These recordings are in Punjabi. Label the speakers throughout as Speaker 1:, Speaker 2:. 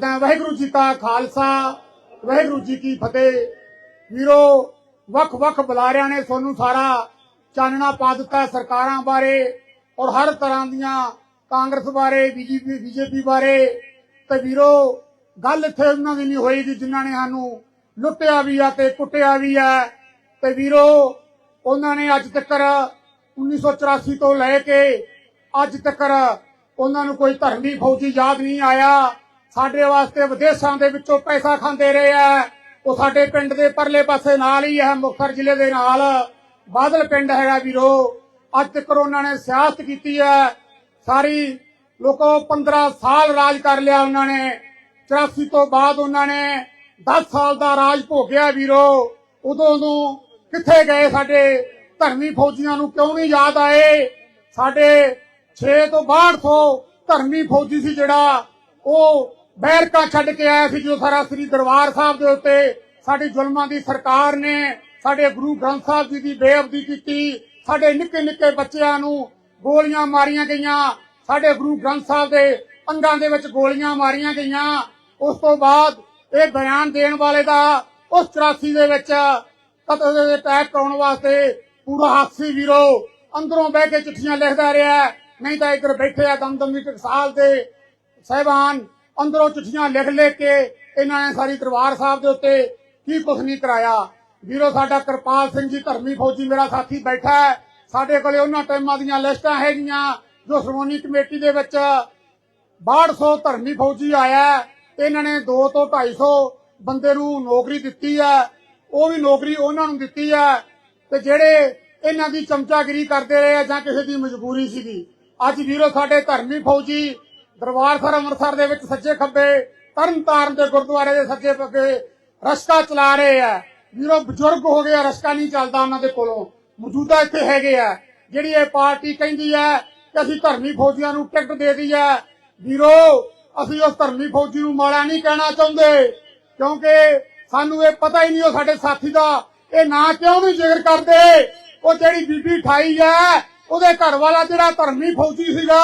Speaker 1: ਤਾਂ ਵਾਹਿਗੁਰੂ ਜੀ ਕਾ ਖਾਲਸਾ, ਵਾਹਿਗੁਰੂ ਜੀ ਕੀ ਫਤਿਹ। ਵੀਰੋ, ਵੱਖ ਵੱਖ ਬੁਲਾਰਿਆਂ ਨੇ ਤੁਹਾਨੂੰ ਸਾਰਾ ਚਾਨਣਾ ਪਾ ਦਿੱਤਾ ਸਰਕਾਰਾਂ ਬਾਰੇ ਔਰ ਹਰ ਤਰ੍ਹਾਂ ਦੀਆਂ ਕਾਂਗਰਸ ਬਾਰੇ, ਬੀਜੇਪੀ ਬੀਜੇਪੀ ਬਾਰੇ। ਤੇ ਵੀਰੋ, ਗੱਲ ਇੱਥੇ ਉਹਨਾਂ ਦੀ ਨਹੀਂ ਹੋਏਗੀ ਜਿਨ੍ਹਾਂ ਨੇ ਸਾਨੂੰ ਲੁੱਟਿਆ ਵੀ ਆ ਤੇ ਕੁੱਟਿਆ ਵੀ ਆ। ਤੇ ਵੀਰੋ, ਉਹਨਾਂ ਨੇ ਅੱਜ ਤੱਕ 1984 ਤੋਂ ਲੈ ਕੇ ਅੱਜ ਤੱਕ ਉਹਨਾਂ ਨੂੰ ਕੋਈ ਧਰਮੀ ਫੌਜੀ ਯਾਦ ਨਹੀਂ ਆਇਆ। ਸਾਡੇ ਵਾਸਤੇ ਵਿਦੇਸ਼ਾਂ ਦੇ ਵਿੱਚੋਂ ਪੈਸਾ ਖਾਂਦੇ ਰਹੇ ਆ। ਉਹ ਸਾਡੇ ਪਿੰਡ ਦੇ ਪਰਲੇ ਪਾਸੇ ਨਾਲ ਹੀ ਹੈ ਮੁਕਤਸਰ ਜ਼ਿਲ੍ਹੇ ਦੇ ਨਾਲ। ਬਾਦਲ ਪਿੰਡ ਹੈਗਾ ਵੀਰੋ, ਅੱਜ ਤੱਕ ਉਹਨਾਂ ਨੇ ਸਿਆਸਤ ਕੀਤੀ ਹੈ ਸਾਰੀ ਲੋਕੋ 15 ਸਾਲ ਰਾਜ ਕਰ ਲਿਆ ਉਹਨਾਂ ਨੇ। 84 ਤੋਂ ਬਾਅਦ ਉਹਨਾਂ ਨੇ 10 ਸਾਲ ਦਾ ਰਾਜ ਭੋਗਿਆ ਵੀਰੋ। ਉਦੋਂ ਨੂੰ ਕਿੱਥੇ ਗਏ ਸਾਡੇ ਧਰਮੀ ਫੌਜੀਆਂ ਨੂੰ ਕਿਉਂ ਨਹੀਂ ਯਾਦ ਆਏ? ਸਾਡੇ 6 ਤੋਂ 6200 ਧਰਮੀ ਫੌਜੀ ਸੀ ਜਿਹੜਾ, ਉਹ ਬੈਰਕਾ ਛੱਡ ਕੇ ਆਇਆ ਸੀ ਜੋ ਸਾਰਾ ਸ੍ਰੀ ਦਰਬਾਰ ਸਾਹਿਬ ਦੇ ਉੱਤੇ ਸਾਡੀ ਜ਼ੁਲਮਾਂ ਦੀ ਸਰਕਾਰ ਨੇ, ਸਾਡੇ ਗੁਰੂ ਗ੍ਰੰਥ ਸਾਹਿਬ ਜੀ ਦੀ ਬੇਅਬਦੀ ਕੀਤੀ, ਸਾਡੇ ਨਿੱਕੇ ਨਿੱਕੇ ਬੱਚਿਆਂ ਨੂੰ ਗੋਲੀਆਂ ਮਾਰੀਆਂ ਗਈਆਂ, ਸਾਡੇ ਗੁਰੂ ਗ੍ਰੰਥ ਸਾਹਿਬ ਦੇ ਅੰਗਾਂ ਦੇ ਵਿੱਚ ਗੋਲੀਆਂ ਮਾਰੀਆਂ ਗਈਆਂ। ਉਸ ਤੋਂ ਬਾਅਦ ਇਹ ਬਿਆਨ ਦੇਣ ਵਾਲੇ ਦਾ ਉਸ 84 ਦੇ ਵਿੱਚ ਕਤਲ ਦੇ ਅਟੈਕ ਕਰਾਉਣ ਵਾਸਤੇ ਪੂਰਾ ਹਾਸੀ ਵੀਰੋ। ਅੰਦਰੋਂ ਬਹਿ ਕੇ ਚਿੱਠੀਆਂ ਲਿਖਦਾ ਰਿਹਾ, ਨਹੀਂ ਤਾਂ ਇੱਧਰ ਬੈਠੇ ਆ ਦਮਦਮੀ ਟਕਸਾਲ ਦੇ ਸਹਿਬਾਨ ਅੰਦਰੋਂ ਚਿੱਠੀਆਂ ਲਿਖ ਲਿਖ ਕੇ ਇਹਨਾਂ ਨੇ ਸਾਰੀ ਦਰਬਾਰ ਸਾਹਿਬ ਦੇ ਉੱਤੇ ਕੀ ਕੁਛ ਨਹੀਂ ਕਰਾਇਆ। ਵੀਰੋ, ਸਾਡਾ ਕਿਰਪਾਲ ਸਿੰਘ ਜੀ ਧਰਮੀ ਫੌਜੀ ਮੇਰਾ ਸਾਥੀ ਬੈਠਾ ਹੈ। ਸਾਡੇ ਕੋਲੇ ਉਹਨਾਂ ਟਾਈਮਾਂ ਦੀਆਂ ਲਿਸਟਾਂ ਹੈਗੀਆਂ, ਜੋ ਸ਼੍ਰੋਮਣੀ ਕਮੇਟੀ ਦੇ ਵਿੱਚ 6200 ਧਰਮੀ ਫੌਜੀ ਆਇਆ ਇਹਨਾਂ ਨੇ 2 ਤੋਂ 250 ਬੰਦੇ ਨੂੰ ਨੌਕਰੀ ਦਿੱਤੀ ਹੈ। ਉਹ ਵੀ ਨੌਕਰੀ ਉਹਨਾਂ ਨੂੰ ਦਿੱਤੀ ਹੈ। ਤੇ ਜਿਹੜੇ ਇਹਨਾਂ ਦੀ ਚਮਚਾਗਿਰੀ ਕਰਦੇ ਰਹੇ ਆ ਜਾਂ ਕਿਸੇ ਦੀ ਮਜਬੂਰੀ ਸੀਗੀ। ਅੱਜ ਵੀਰੋ, ਸਾਡੇ ਧਰਮੀ ਫੌਜੀ ਦਰਬਾਰ ਸਾਹਿਬ ਅੰਮ੍ਰਿਤਸਰ ਦੇ ਵਿੱਚ ਸੱਜੇ ਖੱਬੇ ਤਰਨ ਤਾਰਨ ਦੇ ਗੁਰਦੁਆਰੇ ਦੇ ਸੱਜੇ ਪੱਗੇ ਰਸਕਾ ਚਲਾ ਰਹੇ ਆ। ਵੀਰੋ, ਬਜ਼ੁਰਗ ਹੋ ਗਏ ਰਸਕਾ ਨਹੀਂ ਚੱਲਦਾ ਉਹਨਾਂ ਦੇ ਕੋਲੋਂ। ਮੌਜੂਦਾ ਇੱਥੇ ਹੈਗੇ ਆ। ਜਿਹੜੀ ਇਹ ਪਾਰਟੀ ਕਹਿੰਦੀ ਹੈ ਕਿ ਅਸੀਂ ਧਰਮੀ ਫੌਜੀਆਂ ਨੂੰ ਟਿਕਟ ਦੇ ਦਈ ਹੈ ਵੀਰੋ, ਅਸੀਂ ਉਸ ਧਰਮੀ ਫੌਜੀ ਨੂੰ ਮਾੜਾ ਨਹੀਂ ਕਹਿਣਾ ਚਾਹੁੰਦੇ, ਕਿਉਂਕਿ ਸਾਨੂੰ ਇਹ ਪਤਾ ਹੀ ਨਹੀਂ ਉਹ ਸਾਡੇ ਸਾਥੀ ਦਾ। ਇਹ ਨਾਂ ਕਿਉਂ ਨਹੀਂ ਜ਼ਿਕਰ ਕਰਦੇ? ਉਹ ਜਿਹੜੀ ਬੀਬੀ ਠਾਈ ਹੈ ਉਹਦੇ ਘਰ ਵਾਲਾ ਜਿਹੜਾ ਧਰਮੀ ਫੌਜੀ ਸੀਗਾ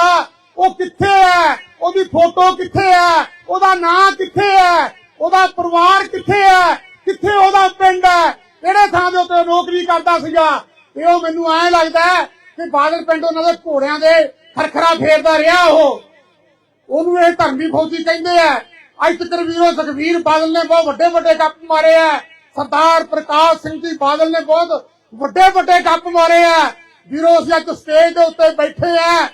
Speaker 1: ਉਹ ਕਿੱਥੇ ਹੈ? ਉਹਦੀ ਫੋਟੋ ਕਿੱਥੇ ਹੈ? ਉਹਦਾ ਨਾਂ ਕਿੱਥੇ ਹੈ? ਉਹਦਾ ਪਰਿਵਾਰ ਕਿੱਥੇ ਹੈ? ਕਿੱਥੇ ਉਹਦਾ ਪਿੰਡ ਹੈ? ਕਿਹੜੇ ਥਾਂ ਦੇ ਉੱਤੇ ਨੌਕਰੀ ਕਰਦਾ ਸੀਗਾ? ਇਹ ਉਹ ਮੈਨੂੰ ਐਂ ਲੱਗਦਾ ਕਿ ਬਾਦਲ ਪਿੰਡ ਉਹਨਾਂ ਦੇ ਘੋੜਿਆਂ ਦੇ ਖਰਖਰਾ ਫੇਰਦਾ ਰਿਹਾ ਉਹ। ਉਹਨੂੰ ਇਹ ਧਰਮੀ ਫੌਜੀ ਕਹਿੰਦੇ ਆ। ਅੱਜ ਤੱਕ ਵੀਰੋ ਸੁਖਵੀਰ ਬਾਦਲ ਨੇ ਬਹੁਤ ਵੱਡੇ ਵੱਡੇ ਗੱਪ ਮਾਰੇ ਆ। ਸਰਦਾਰ ਪ੍ਰਕਾਸ਼ ਸਿੰਘ ਜੀ ਬਾਦਲ ਨੇ ਬਹੁਤ ਵੱਡੇ ਵੱਡੇ ਗੱਪ ਮਾਰੇ ਆ। ਵੀਰੋ, ਅਸੀਂ ਅੱਜ ਸਟੇਜ ਦੇ ਉੱਤੇ ਬੈਠੇ ਆ।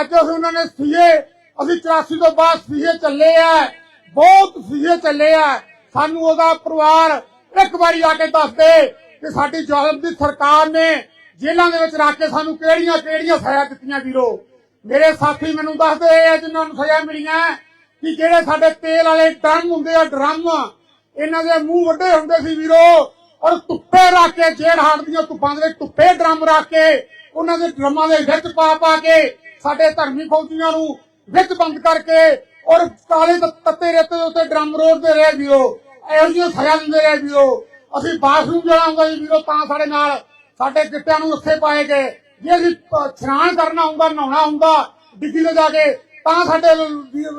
Speaker 1: ਅੱਜ ਅਸੀਂ ਉਹਨਾਂ ਨੇ ਸੀਏ, ਅਸੀਂ 84 ਤੋਂ ਬਾਅਦ ਸੀਏ ਚੱਲੇ ਆ, ਬਹੁਤ ਸੀਏ ਚੱਲੇ ਆ। ਸਾਨੂੰ ਉਹਦਾ ਪਰਿਵਾਰ ਇੱਕ ਵਾਰੀ ਆ ਕੇ ਦੱਸ ਕਿ ਸਾਡੀ ਜ਼ਾਲਮ ਦੀ ਸਰਕਾਰ ਨੇ ਜੇਲ੍ਹਾਂ ਦੇ ਵਿੱਚ ਰੱਖ ਕੇ ਸਾਨੂੰ ਕਿਹੜੀਆਂ ਕਿਹੜੀਆਂ ਸਜ਼ਾ ਦਿੱਤੀਆਂ ਵੀਰੋ? ਮੇਰੇ ਸਾਥੀ ਮੈਨੂੰ ਦੱਸਦੇ ਆ, ਜਿਨ੍ਹਾਂ ਨੂੰ ਸਜ਼ਾ ਮਿਲੀਆਂ, ਕਿ ਜਿਹੜੇ ਸਾਡੇ ਤੇਲ ਵਾਲੇ ਡਰਮ ਹੁੰਦੇ ਆ, ਡਰਮ, ਇਹਨਾਂ ਦੇ ਮੂੰਹ ਵੱਡੇ ਹੁੰਦੇ ਸੀ ਵੀਰੋ, ਔਰ ਧੁੱਪੇ ਰੱਖ ਕੇ ਜੇੜ ਹਾਟ ਦੀਆਂ ਧੁੱਪਾਂ ਦੇ ਵਿੱਚ ਧੁੱਪੇ ਡਰਮ ਰੱਖ ਕੇ, ਉਹਨਾਂ ਦੇ ਡਰਮਾਂ ਦੇ ਵਿੱਚ ਪਾ ਪਾ ਕੇ ਸਾਡੇ ਧਰਮੀ ਫੌਜੀਆਂ ਨੂੰ ਵਿੱਚ ਬੰਦ ਕਰਕੇ ਔਰ ਕਾਲੇ ਤੱਤੇ ਰੇਤੇ ਦੇ ਉੱਤੇ ਡਰਮ ਰੋੜਦੇ ਰਹੇ ਵੀਰੋ ਇਹੋ ਜਿਹੀਆਂ ਸਜ਼ਾ ਦਿੰਦੇ ਰਹੇ ਵੀਰੋ ਅਸੀਂ ਬਾਥਰੂਮ ਜਾਣਾ ਹੁੰਦਾ ਸੀ ਵੀਰੋ, ਤਾਂ ਸਾਡੇ ਨਾਲ ਸਾਡੇ ਗਿੱਟਿਆਂ ਨੂੰ ਉੱਥੇ ਪਾਏ ਗਏ। ਜੇ ਅਸੀਂ ਇਸ਼ਨਾਨ ਕਰਨਾ ਹੁੰਦਾ, ਨਹਾਉਣਾ ਹੁੰਦਾ, ਡਿੱਗੀ ਤੇ ਜਾ ਕੇ, ਤਾਂ ਸਾਡੇ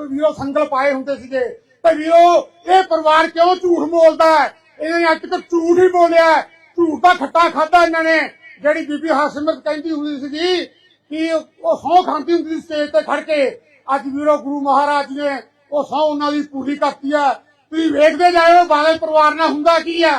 Speaker 1: ਵੀਰੋ ਸੰਗਲ ਪਾਏ ਹੁੰਦੇ ਸੀਗੇ। ਤੇ ਵੀਰੋ, ਇਹ ਪਰਿਵਾਰ ਕਿਉਂ ਝੂਠ ਬੋਲਦਾ ਹੈ? ਇਹਨਾਂ ਨੇ ਅੱਜ ਤੱਕ ਝੂਠ ਹੀ ਬੋਲਿਆ ਝੂਠ ਦਾ ਖੱਟਾ ਖਾਦਾ ਇਹਨਾਂ ਨੇ। ਜਿਹੜੀ ਬੀਬੀ ਹਰਸਿਮਰਤ ਕਹਿੰਦੀ ਹੁੰਦੀ ਸੀਗੀ ਕਿ ਉਹ ਸੌ ਖਾਂਦੀ ਹੁੰਦੀ ਸੀ ਸਟੇਜ ਤੇ ਖੜ ਕੇ। ਅੱਜ ਵੀਰੋ ਗੁਰੂ ਮਹਾਰਾਜ ਨੇ ਉਹ ਸੌ ਉਹਨਾਂ ਦੀ ਪੂਰੀ ਕਰਤੀ ਆ। ਤੁਸੀਂ ਵੇਖਦੇ ਜਾਇਓ, ਬਾਦਲ ਪਰਿਵਾਰ ਨਾਲ ਹੁੰਦਾ ਕੀ ਹੈ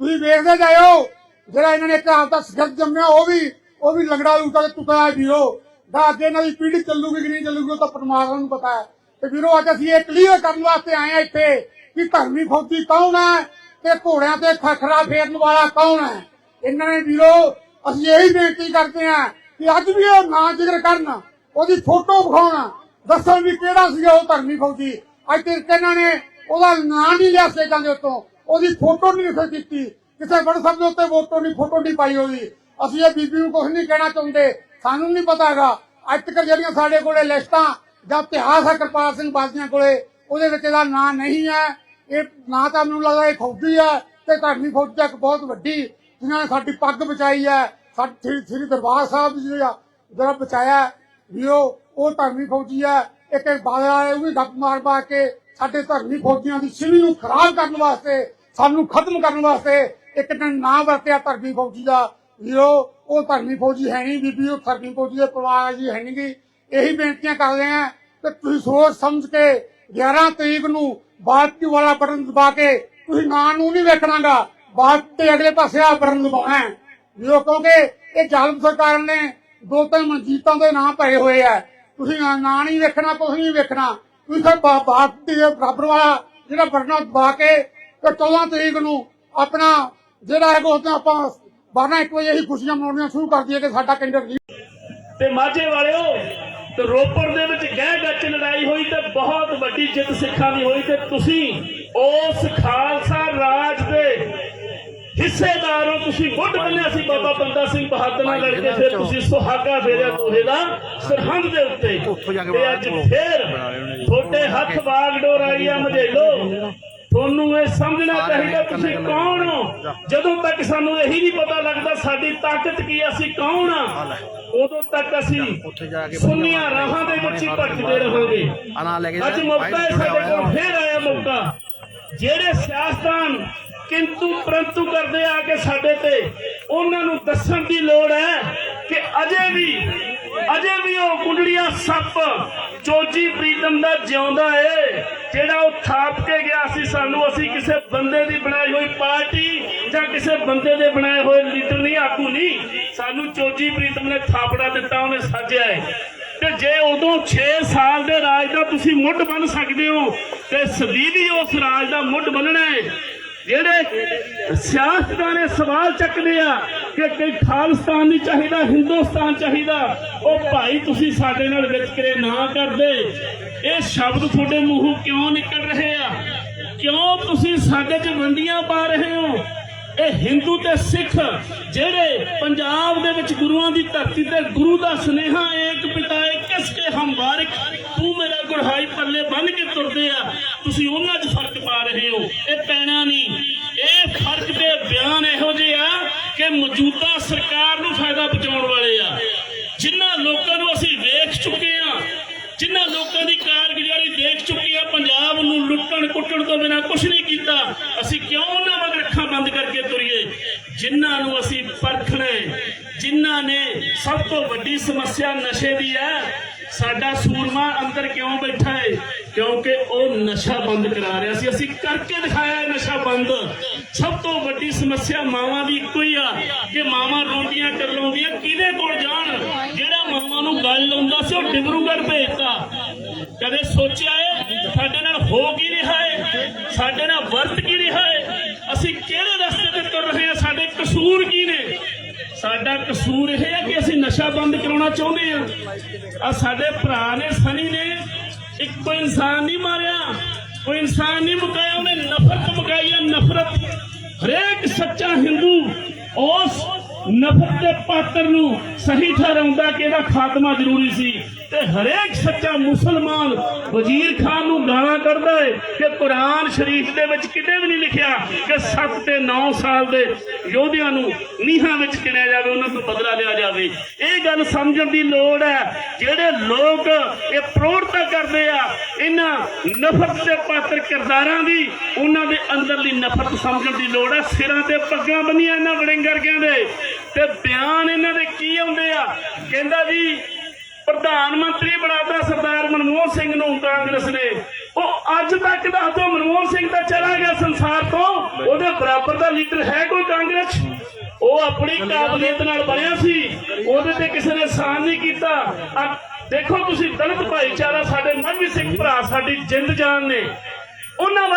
Speaker 1: ਤੁਸੀਂ ਵੇਖਦੇ ਜਾਇਓ, ਜਿਹੜਾ ਇਹਨਾਂ ਨੇ ਇੱਕ ਆਪਦਾ ਸਿਗਰਟ ਜੰਮਿਆ, ਉਹ ਵੀ ਉਹ ਵੀ ਲੰਗੜਾ ਲੂਟਾ ਤੇ ਤੁਤਿਆ ਵੀਰੋ। ਦਾ ਅੱਗੇ ਇਹਨਾਂ ਦੀ ਪੀੜ੍ਹੀ ਚੱਲੂਗੀ ਕਿ ਨਹੀਂ ਚੱਲੂਗੀ, ਉਹ ਤਾਂ ਪਰਮਾਤਮਾ ਨੂੰ ਪਤਾ ਹੈ। ਤੇ ਵੀਰੋ, ਅੱਜ ਅਸੀਂ ਇਹ ਕਲੀਅਰ ਕਰਨ ਵਾਸਤੇ ਆਏ ਆ ਇੱਥੇ ਕਿ ਧਰਮੀ ਫੌਜੀ ਕੌਣ ਹੈ ਤੇ ਘੋੜਿਆਂ ਤੇ ਖਖਰਾ ਫੇਰਨ ਵਾਲਾ ਕੌਣ ਹੈ ਇਹਨਾਂ ਨੇ ਵੀਰੋ, ਅਸੀਂ ਇਹੀ ਬੇਨਤੀ ਕਰਦੇ ਹਾਂ ਕਿ ਅੱਜ ਵੀ ਉਹ ਨਾਂ ਜ਼ਿਕਰ ਕਰਨ, ਉਹਦੀ ਫੋਟੋ ਵਿਖਾਉਣ, ਦੱਸਣ ਵੀ ਕਿਹੜਾ ਸੀਗਾ ਉਹ ਧਰਮੀ ਫੌਜੀ। ਅੱਜ ਤੱਕ ਇਹਨਾਂ ਨੇ ਉਹਦਾ ਨਾਂ ਨਹੀਂ ਲਿਆ ਸਟੇਜਾਂ ਦੇ ਉੱਤੋਂ। ਉਹਦੀ ਫੋਟੋ ਨਹੀਂ ਲਿਖੀ ਕੀਤੀ। ਕਿਸੇ WhatsApp ਦੇ ਉੱਤੇ ਫੋਟੋ ਨਹੀਂ ਫੋਟੋ ਨਹੀਂ ਪਾਈ ਉਹਦੀ। ਅਸੀਂ ਇਹ ਬੀਬੀ ਨੂੰ ਕੁਝ ਨਹੀਂ ਕਹਿਣਾ ਚਾਹੁੰਦੇ। ਸਾਨੂੰ ਨਹੀਂ ਪਤਾ ਹੈਗਾ। ਅੱਜ ਤੱਕ ਜਿਹੜੀਆਂ ਸਾਡੇ ਕੋਲੇ ਲਿਸਟਾਂ, ਜਾਂ ਇਤਿਹਾਸ ਹੈ ਕਿਰਪਾਲ ਸਿੰਘ ਬਾਜੀਆਂ ਕੋਲੇ, ਉਹਦੇ ਵਿੱਚ ਇਹਦਾ ਨਾਂ ਨਹੀਂ ਹੈ। ਇਹ ਨਾਂ ਤਾਂ ਮੈਨੂੰ ਲੱਗਦਾ ਇਹ ਫੌਜੀ ਹੈ, ਤੇ ਧਰਮੀ ਫੌਜ ਇੱਕ ਬਹੁਤ ਵੱਡੀ, ਜਿਨ੍ਹਾਂ ਨੇ ਸਾਡੀ ਪੱਗ ਬਚਾਈ ਹੈ। ਸ੍ਰੀ ਦਰਬਾਰ ਸਾਹਿਬ ਜੀ ਦਾ ਜਿਹੜਾ ਬਚਾਇਆ ਵੀ ਉਹ ਉਹ ਧਰਮੀ ਫੌਜੀ ਹੈ। ਇੱਕ ਇੱਕ ਬਾਦਲ ਵਾਲੇ ਉਹ ਵੀ ਗੱਪ ਮਾਰ ਮਾਰ ਕੇ ਸਾਡੇ ਧਰਮੀ ਫੌਜੀਆਂ ਦੀ ਸਿਵੀ ਨੂੰ ਖਰਾਬ ਕਰਨ ਵਾਸਤੇ, ਸਾਨੂੰ ਖਤਮ ਕਰਨ ਵਾਸਤੇ ਇੱਕ ਦਿਨ ਨਾ ਵਰਤਿਆ ਧਰਮੀ ਫੌਜੀ ਦਾ। ਵੀਰੋ ਉਹ ਧਰਮੀ ਫੌਜੀ ਹੈ ਨਹੀਂ, ਬੀਬੀ, ਉਹ ਧਰਮੀ ਫੌਜੀ ਦੇ ਪਰਿਵਾਰ ਜੀ ਹੈ ਨਹੀਂ। ਗੀ ਇਹੀ ਬੇਨਤੀਆਂ ਕਰਦੇ ਆ ਕਿ ਤੁਸੀਂ ਸੋਚ ਸਮਝ ਕੇ 11 ਤਰੀਕ ਨੂੰ ਬਾਕੀ ਵਾਲਾ ਬਟਨ ਦਬਾ ਕੇ ਤੁਸੀਂ ਨਾਂ ਨੂੰ ਨਹੀਂ ਵੇਖਣਾਗਾ। ਬਾਅਦ ਤੇ ਅਗਲੇ ਪਾਸੇ ਆ ਬਟਨ ਦਬਾਉਣਾ ਹੈ ਕਿਉਂਕਿ ਇਹ ਜ਼ਾਲਮ ਸਰਕਾਰ ਨੇ ਦੋ ਤਿੰਨ ਮਨਜੀਤਾਂ ਦੇ ਨਾਂ ਭਰੇ ਹੋਏ ਆ। ਤੁਸੀਂ ਨਾਂ ਨਹੀਂ ਵੇਖਣਾ ਕੁਝ ਨਹੀਂ ਵੇਖਣਾ। ਤੁਸੀਂ ਸਰ ਬਾਤ ਦੇ ਬਰਾਬਰ ਵਾਲਾ ਜਿਹੜਾ ਬਟਨ ਦਬਾ ਕੇ ਤੇ 14 ਤਰੀਕ ਨੂੰ ਆਪਣਾ ਜਿਹੜਾ ਹੈਗਾ ਉਹ ਆਪਾਂ 12 1 ਵਜੇ ਹੀ ਖੁਸ਼ੀਆਂ ਮਨਾਉਣੀਆਂ ਸ਼ੁਰੂ ਕਰ ਦਈਏ ਕਿ ਸਾਡਾ ਕੈਂਡੀਡੇਟ
Speaker 2: ਤੇ ਮਾਝੇ ਵਾਲਿਓ, ਤੇ ਰੋਪੜ ਦੇ ਵਿੱਚ ਗਹਿ ਗੱਚ ਲੜਾਈ ਹੋਈ ਤੇ ਬਹੁਤ ਵੱਡੀ ਜਿੱਤ ਸਿੱਖਾਂ ਦੀ ਹੋਈ ਤੇ ਤੁਸੀਂ ਉਸ ਖਾਲਸਾ ਰਾਜ ਦੇ ਹਿੱਸੇਦਾਰ ਤੁਸੀਂ ਮੁੱਢ ਬੰਨਿਆ ਸੀ ਬਾਬਾ ਬੰਦਾ ਸਿੰਘ ਬਹਾਦਰ ਨਾਲ ਲੜ ਕੇ ਫਿਰ ਤੁਸੀਂ ਸੁਹਾਗਾ ਫੇਰਿਆ ਦੋਹੇ ਦਾ ਸਰਹੰਦ ਦੇ ਉੱਤੇ। ਤੇ ਅੱਜ ਫਿਰ ਤੁਹਾਡੇ ਹੱਥ ਬਾਗਡੋਰ ਆਈ ਆ ਮਝੇਲੋ। ਤੁਹਾਨੂੰ ਇਹ ਸਮਝਣਾ ਚਾਹੀਦਾ ਤੁਸੀਂ ਕੌਣ ਹੋ? ਜਦੋਂ ਤੱਕ ਸਾਨੂੰ ਇਹੀ ਨਹੀਂ ਪਤਾ ਲੱਗਦਾ ਸਾਡੀ ਤਾਕਤ ਕੀ ਆ, ਅਸੀਂ ਕੌਣ ਆ? ਉਦੋਂ ਤੱਕ ਅਸੀਂ ਸੁੰਨੀਆਂ ਰਾਹਾਂ ਦੇ ਵਿੱਚ ਹੀ ਭਟਕਦੇ ਰਹਾਂਗੇ। ਅੱਜ ਮੌਕਾ ਹੈ ਸਾਡੇ ਕੋਲ ਫੇਰ ਆਇਆ ਮੌਕਾ। ਜਿਹੜੇ ਸਿਆਸਤਦਾਨ ਕਿੰਤੂ ਪਰੰਤੂ ਕਰਦੇ ਆ ਕੇ ਸਾਡੇ ਤੇ ਉਹਨਾਂ ਨੂੰ ਦੱਸਣ ਦੀ ਲੋੜ ਹੈ ਕਿ ਅਜੇ ਵੀ ਅਜੇ ਵੀ ਉਹ ਕੁੰਡਲੀਆ ਸੱਪ ਚੋਜੀ ਪ੍ਰੀਤਮ ਦਾ ਜਿਉਂਦਾ ਏ, ਜਿਹੜਾ ਉਹ ਥਾਪ ਕੇ ਗਿਆ ਸੀ ਸਾਨੂੰ, ਅਸੀਂ ਕਿਸੇ ਬੰਦੇ ਦੀ ਬਣਾਈ ਹੋਈ ਪਾਰਟੀ ਜਾਂ ਕਿਸੇ ਬੰਦੇ ਦੇ ਬਣਾਏ ਹੋਏ ਲੀਡਰ ਨਹੀਂ, ਆਗੂ ਨਹੀਂ। ਸਾਨੂੰ ਚੋਜੀ ਪ੍ਰੀਤਮ ਨੇ ਥਾਪੜਾ ਦਿੱਤਾ, ਉਹਨੇ ਸਾਜਿਆ ਏ। ਤੇ ਜੇ ਉਦੋਂ 6 ਸਾਲ ਦੇ ਰਾਜ ਦਾ ਤੁਸੀਂ ਮੁੱਢ ਬੰਨ ਸਕਦੇ ਹੋ, ਤੇ ਸਦੀ ਉਸ ਰਾਜ ਦਾ ਮੁੱਢ ਬੰਨਣਾ ਹੈ ਜਿਹੜੇ ਸਿਆਸਤਦਾਨ ਨੇ ਸਵਾਲ ਚੱਕਦੇ ਆ ਕਿ ਕੋਈ ਖਾਲਿਸਤਾਨ ਨਹੀਂ ਚਾਹੀਦਾ, ਹਿੰਦੁਸਤਾਨ ਚਾਹੀਦਾ, ਉਹ ਭਾਈ ਤੁਸੀਂ ਸਾਡੇ ਨਾਲ ਵਿਤਕਰੇ ਨਾ ਕਰਦੇ। ਇਹ ਸ਼ਬਦ ਤੁਹਾਡੇ ਮੂੰਹੋਂ ਕਿਉਂ ਨਿਕਲ ਰਹੇ ਆ? ਕਿਉਂ ਤੁਸੀਂ ਸਾਡੇ 'ਚ ਵੰਡੀਆਂ ਪਾ ਰਹੇ ਹੋ? ਇਹ ਹਿੰਦੂ ਤੇ ਸਿੱਖ ਜਿਹੜੇ ਪੰਜਾਬ ਦੇ ਵਿੱਚ ਗੁਰੂਆਂ ਦੀ ਧਰਤੀ ਤੇ ਗੁਰੂ ਦਾ ਸੁਨੇਹਾ ਏਕ ਪਿਤਾ ਏ, ਕਿਸ ਕੇ ਹਮ ਤੂੰ ਮੇਰਾ ਗੁਰਹਾਈ ਪੱਲੇ ਬੰਨ ਕੇ ਤੁਰਦੇ ਆ। ਤੁਸੀਂ ਉਹਨਾਂ 'ਚ ਫ਼ਰਕ ਪਾ ਰਹੇ ਹੋ। ਇਹ ਪੈਣਾ ਨਹੀਂ ਇਹ ਫ਼ਰਕ ਦੇ ਬਿਆਨ ਇਹੋ ਜਿਹੇ ਆ ਕਿ ਮੌਜੂਦਾ ਸਰਕਾਰ ਨੂੰ ਫਾਇਦਾ ਪਹੁੰਚਾਉਣ ਵਾਲੇ ਆ। ਜਿਨ੍ਹਾਂ ਲੋਕਾਂ ਨੂੰ ਅਸੀਂ ਵੇਖ ਚੁੱਕੇ ਆ ਜਿਨ੍ਹਾਂ ਲੋਕਾਂ ਦੀ ਕਾਰਗੁਜ਼ਾਰੀ ਦੇਖ ਚੁੱਕੇ ਆ ਪੰਜਾਬ ਨੂੰ ਲੁੱਟਣ ਕੁੱਟਣ ਤੋਂ ਬਿਨਾਂ ਕੁਝ ਨਹੀਂ ਕੀਤਾ ਅਸੀਂ ਕਿਉਂ ਉਹਨਾਂ ਮਗਰ ਅੱਖਾਂ ਬੰਦ ਕਰਕੇ ਤੁਰੀਏ? ਜਿਨ੍ਹਾਂ ਨੂੰ ਅਸੀਂ ਪਰਖਣਾ ਹੈ, ਜਿਨ੍ਹਾਂ ਨੇ ਸਭ ਤੋਂ ਵੱਡੀ ਸਮੱਸਿਆ ਨਸ਼ੇ ਦੀ ਹੈ ਸਾਡਾ ਸੂਰਮਾ ਅੰਦਰ ਕਿਉਂ ਬੈਠਾ ਹੈ? ਕਿਉਂਕਿ ਉਹ ਨਸ਼ਾ ਬੰਦ ਕਰਾ ਰਿਹਾ ਸੀ। ਅਸੀਂ ਕਰਕੇ ਦਿਖਾਇਆ ਨਸ਼ਾ ਬੰਦ। ਸਭ ਤੋਂ ਵੱਡੀ ਸਮੱਸਿਆ ਮਾਵਾਂ ਦੀ ਇੱਕੋ ਹੀ ਆ ਕਿ ਮਾਵਾਂ ਰੋਟੀਆਂ ਕਰ ਕਿਹਦੇ ਕੋਲ ਜਾਣ? ਜਿਹੜਾ ਮਾਵਾਂ ਨੂੰ ਗੱਲ ਲਾਉਂਦਾ ਸੀ, ਉਹ ਡਿਬਰੂਗੜ੍ਹ ਭੇਜਤਾ। ਕਦੇ ਸੋਚਿਆ ਏ, ਸਾਡੇ ਨਾਲ ਹੋ ਕੀ ਰਿਹਾ ਏ? ਸਾਡੇ ਨਾਲ ਵਰਤ ਕੀ ਰਿਹਾ ਏ? ਅਸੀਂ ਕਿਹੜੇ ਰਸਤੇ ਤੇ ਤੁਰ ਰਹੇ ਹਾਂ ਸਾਡੇ ਕਸੂਰ ਕੀ ਨੇ? ਸਾਡਾ ਕਸੂਰ ਇਹ ਹੈ ਕਿ ਅਸੀਂ ਨਸ਼ਾ ਬੰਦ ਕਰਾਉਣਾ ਚਾਹੁੰਦੇ ਹਾਂ ਆ ਸਾਡੇ ਭਰਾ ਨੇ, ਸਨੀ ਨੇ, ਇੱਕ ਕੋਈ ਇਨਸਾਨ ਨਹੀਂ ਮਾਰਿਆ। ਕੋਈ ਇਨਸਾਨ ਨਹੀਂ ਮੁਕਾਇਆ, ਉਹਨੇ ਨਫ਼ਰਤ ਹੈ ਨਫ਼ਰਤ ਹਰੇਕ ਸੱਚਾ ਹਿੰਦੂ ਉਸ ਨਫ਼ਰਤ ਦੇ ਪਾਤਰ ਨੂੰ ਸਹੀ ਠਹਿਰਾਉਂਦਾ ਕਿ ਇਹਦਾ ਖਾਤਮਾ ਜ਼ਰੂਰੀ ਸੀ? ਤੇ ਹਰੇਕ ਸੱਚਾ ਮੁਸਲਮਾਨ ਵਜ਼ੀਰ ਖਾਨ ਨੂੰ ਗਾਲਾਂ ਕੱਢਦਾ ਹੈ ਕਿ ਕੁਰਾਨ ਸ਼ਰੀਫ ਦੇ ਵਿੱਚ ਕਿਤੇ ਵੀ ਨਹੀਂ ਲਿਖਿਆ ਕਿ 7 ਤੇ 9 ਸਾਲ ਦੇ ਯੋਧਿਆਂ ਨੂੰ ਨੀਹਾਂ ਵਿੱਚ ਕਿਣਿਆ ਜਾਵੇ, ਉਹਨਾਂ ਤੋਂ ਬਦਲਾ ਲਿਆ ਜਾਵੇ। ਇਹ ਗੱਲ ਸਮਝਣ ਦੀ ਲੋੜ ਹੈ। ਜਿਹੜੇ ਲੋਕ ਇਹ ਪ੍ਰੋੜਤਾ ਕਰਦੇ ਆ। ਇਹਨਾਂ ਨਫ਼ਰਤ ਦੇ ਪਾਤਰ ਕਿਰਦਾਰਾਂ ਦੀ ਉਹਨਾਂ ਦੇ ਅੰਦਰਲੀ ਨਫ਼ਰਤ ਸਮਝਣ ਦੀ ਲੋੜ ਹੈ ਸਿਰਾਂ ਤੇ ਪੱਗਾਂ ਬੰਨੀਆਂ ਇਹਨਾਂ ਵੜਿੰਗਰਗਿਆਂ ਦੇ। ਤੇ ਬਿਆਨ ਇਹਨਾਂ ਦੇ ਕੀ ਆਉਂਦੇ ਆ? ਕਹਿੰਦਾ ਜੀ, ਪ੍ਰਧਾਨ ਮੰਤਰੀ ਬਣਾਤਾ ਸਰਦਾਰ ਮਨਮੋਹਨ ਸਿੰਘ ਨੂੰ ਕਾਂਗਰਸ ਨੇ। ਉਹ ਅੱਜ ਤੱਕ ਦਾ ਤੋਂ ਮਨਮੋਹਨ ਸਿੰਘ ਤਾਂ ਚਲਾ ਗਿਆ ਸੰਸਾਰ ਤੋਂ। ਉਹਦੇ ਬਰਾਬਰ ਦਾ ਲੀਡਰ ਹੈ ਕੋਈ ਕਾਂਗਰਸ? ਉਹ ਆਪਣੀ ਕਾਬਲੀਅਤ ਨਾਲ ਬਣਿਆ ਸੀ। ਉਹਦੇ ਤੇ ਕਿਸੇ ਨੇ ਸਾਨ ਨਹੀਂ ਕੀਤਾ। ਦੇਖੋ ਤੁਸੀਂ ਦਲਿਤ ਭਾਈਚਾਰਾ ਸਾਡੇ ਮਨਵੀ ਸਿੰਘ ਭਰਾ ਸਾਡੀ ਜਿੰਦ ਜਾਨ ਨੇ। ਉਹਨਾਂ